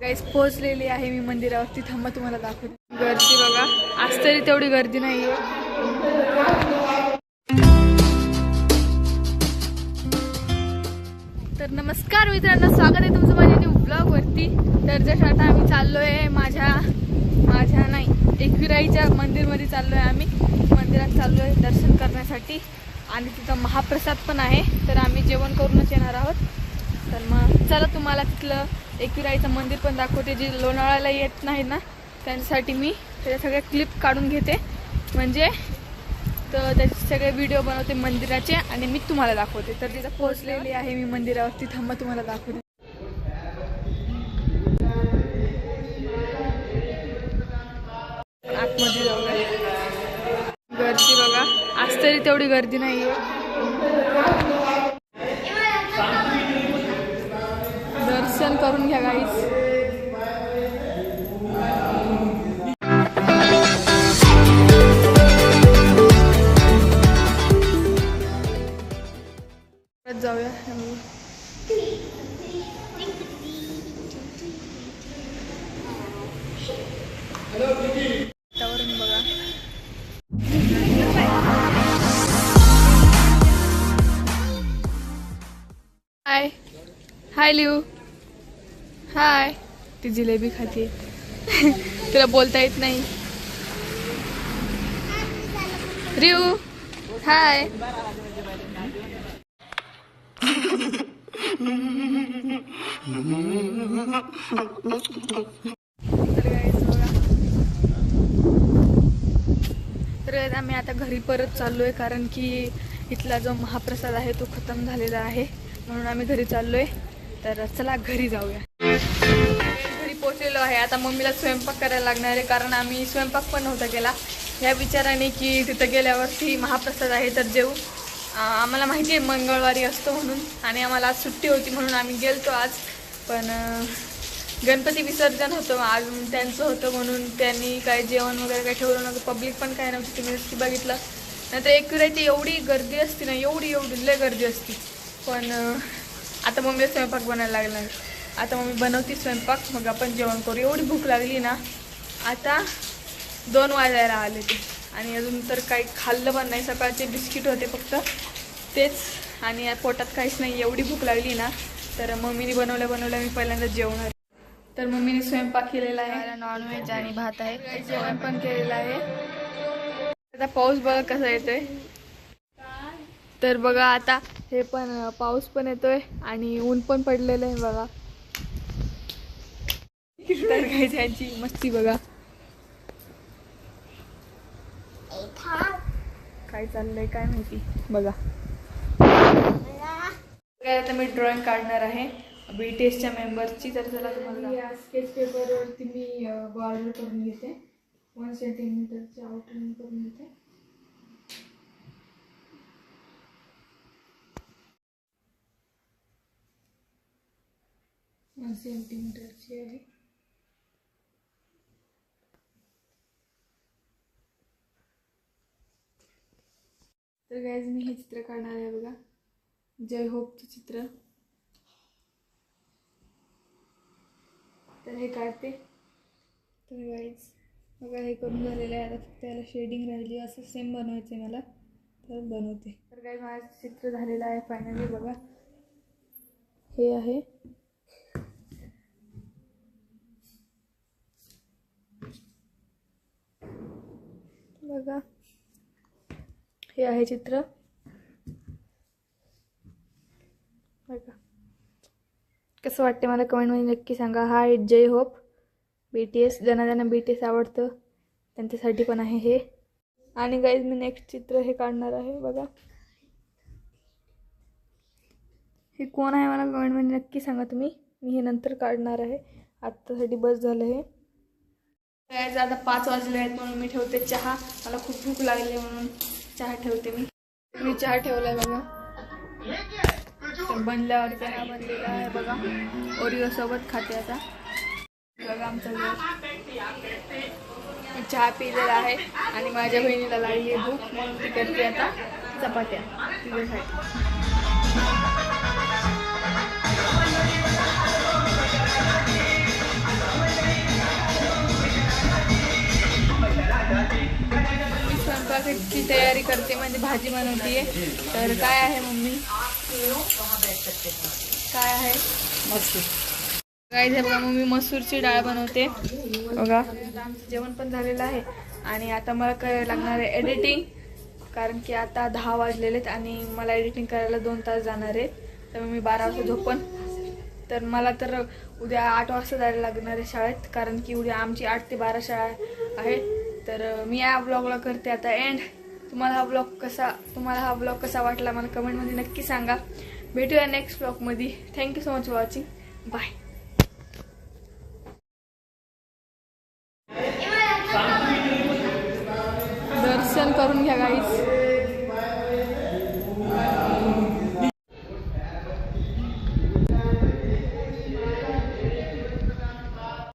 गाईस पोहोचलेली आहे मी मंदिरावरती. थांबा तुम्हाला दाखवते. गर्दी बघा. आज तरी तेवढी गर्दी नाही तर नमस्कार मित्रांनो स्वागत आहे तुमचं माझ्या न्यू ब्लॉग वरती. तर जसं आता आम्ही चाललोय माझ्या माझ्या नाही एकविराईच्या मंदिरमध्ये चाललोय आम्ही. मंदिरात चाललोय दर्शन करण्यासाठी. आणि तिथं महाप्रसाद पण आहे. तर आम्ही जेवण करूनच येणार आहोत. तर मग चला तुम्हाला तिथलं एकविराईचं मंदिर पण दाखवते जे लोणावळ्याला येत नाही ना त्यांच्यासाठी मी त्याच्या सगळ्या क्लिप काढून घेते. म्हणजे तर त्याचे सगळे व्हिडिओ बनवते मंदिराचे आणि मी तुम्हाला दाखवते. तर तिथं पोहोचलेली आहे मी मंदिरावरती थांबा तुम्हाला दाखवते. आतमध्ये जाऊया गर्दी बघा. आज तरी तेवढी गर्दी नाही आहे दर्शन करून घ्या गाईज जाऊया वातावरण बघा. Hi hi live hi. ती जिलेबी खाते. तुला बोलता येत नाही. रिव हाय. तर आम्ही आता घरी परत चाललोय कारण की इथला जो महाप्रसाद आहे तो खतम झालेला आहे. म्हणून आम्ही घरी चाललोय. तर चला घरी जाऊया. घरी पोचलेलो आहे. आता मम्मीला स्वयंपाक करायला लागणार आहे कारण आम्ही स्वयंपाक पण नव्हता केला. ह्या विचाराने की तिथं गेल्यावरती महाप्रसाद आहे तर जेऊ. आम्हाला माहिती आहे मंगळवारी असतो म्हणून. आणि आम्हाला आज सुट्टी होती म्हणून आम्ही गेलतो आज. पण गणपती विसर्जन होतं आज त्यांचं होतं म्हणून त्यांनी काय जेवण वगैरे काय ठेवलं नव्हतं. पब्लिक पण काय नव्हती तुम्ही नक्की बघितलं. नाहीतर एक ती एवढी गर्दी असते ना एवढी एवढी लय गर्दी असते. पण आता मम्मी स्वयंपाक बनायला लागला आता मम्मी बनवते स्वयंपाक मग आपण जेवण करू. एवढी भूक लागली ना आता दोन वाजायला आले ते. आणि अजून तर काही खाल्लं पण नाही. सकाळचे बिस्किट होते फक्त तेच. आणि पोटात काहीच नाही. एवढी भूक लागली ना तर मम्मीने बनवल्या बनवल्या मी पहिल्यांदा जेवणार तर मम्मीने स्वयंपाक केलेला आहे. नॉनव्हेज आणि भात आहे. जेवण पण केलेलं आहे. आता पाऊस बघा कसा येतोय. तर बघा आता हे पण पाऊस पण येतोय आणि ऊन पण पडलेलं आहे बघा. तर मस्ती बघा. काय चाललंय काय माहिती? बघा. काय आता मी ड्रॉइंग काढणार आहे. बी टी एसच्या मेंबरची तर चला तुम्हाला या स्केच पेपरवरती मी बॉर्डर करून घेते. वन सेंटीमीटरची आउटलाईन करून घेते. वन सेंटीमीटरची आहे. तर गायज मी हे चित्र काढणार आहे बघा. जय होपचं चित्र. तर हे काढते. तर गाईज बघा हे करून झालेलं आहे. आता फक्त याला शेडिंग राहिली असं सेम बनवायचं आहे मला. तर बनवते. तर काही माझं चित्र झालेलं आहे फायनली बघा. हे आहे. बघा. हे आहे चित्र. बघा. कसं वाटते मला कमेंटमध्ये नक्की सांगा. हाय जय होप. बी टी एस ज्यांना ज्यांना बी टी एस आवडतं त्यांच्यासाठी पण आहे हे. आणि गाईज मी नेक्स्ट चित्र हे काढणार आहे बघा. हे कोण आहे मला कमेंटमध्ये नक्की सांगा तुम्ही. मी हे नंतर काढणार आहे. आत्तासाठी बस झालं हे. गाईज आता पाच वाजले आहेत म्हणून मी ठेवते चहा. मला खूप भूक लागली म्हणून चहा ठेवते मी. मी चहा ठेवलाय बघा. बनल्यावर चहा बनलेला आहे बघा. ओरिओ सोबत खाते आता. बघा आमचा मी चहा पिलेला आहे आणि माझ्या बहिणीला लागली आहे भूक. म्हणून ती करते आता चपात्या. तिच्यासाठी. जेवणाची तयारी करते म्हणजे भाजी बनवतीये. तर काय आहे मम्मी? काय आहे? काय हे बघा मम्मी मसूरची डाळ बनवते. बघा. आमचं जेवण पण झालेलं आहे. आणि आता मला करायला लागणार आहे एडिटिंग कारण की आता दहा वाजलेले आहेत आणि मला एडिटिंग करायला दोन तास जाणार आहे तर मी बारा वाजता झोपन. तर मला तर उद्या आठ वाजता जायला लागणार आहे शाळेत. कारण की उद्या आमची आठ ते बारा शाळा आहे तर मी या ब्लॉगला करते आता एंड तुम्हाला हा ब्लॉग कसा तुम्हाला हा ब्लॉग कसा वाटला मला कमेंटमध्ये नक्की सांगा. भेटूया नेक्स्ट ब्लॉगमध्ये thank you so much for watching bye दर्शन करून घ्या गाईस